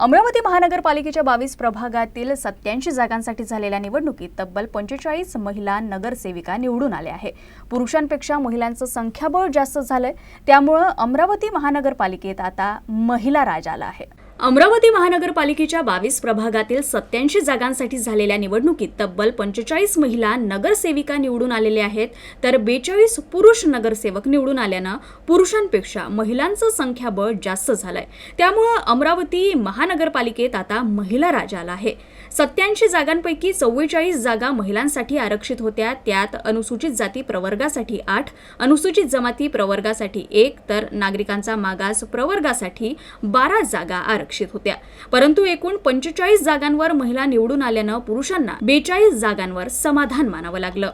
अमरावती महानगरपालिकेच्या बावीस प्रभागातील सत्याऐंशी जागांसाठी झालेल्या निवडणुकीत तब्बल पंचेचाळीस महिला नगरसेविका निवडून आल्या आहे पुरुषांपेक्षा महिलांचं संख्याबळ जास्त झालंय. त्यामुळं अमरावती महानगरपालिकेत आता महिला राज आला आहे. अमरावती महानगरपालिकेच्या बावीस प्रभागातील सत्याऐंशी जागांसाठी झालेल्या निवडणुकीत तब्बल पंचेचाळीस महिला नगरसेविका निवडून आलेल्या आहेत. तर बेचाळीस पुरुष नगरसेवक निवडून आल्यानं पुरुषांपेक्षा महिलांचं संख्याबळ जास्त झालंय. त्यामुळं अमरावती महानगरपालिकेत आता महिला राज आला आहे. सत्याऐंशी जागांपैकी चव्वेचाळीस जागा महिलांसाठी आरक्षित होत्या. त्यात अनुसूचित जाती प्रवर्गासाठी आठ अनुसूचित जमाती प्रवर्गासाठी एक तर नागरिकांचा मागास प्रवर्गासाठी बारा जागा आरक्षित होत्या. परंतु एकूण पंचेचाळीस जागांवर महिला निवडून आल्यानं पुरुषांना बेचाळीस जागांवर समाधान मानावं लागलं.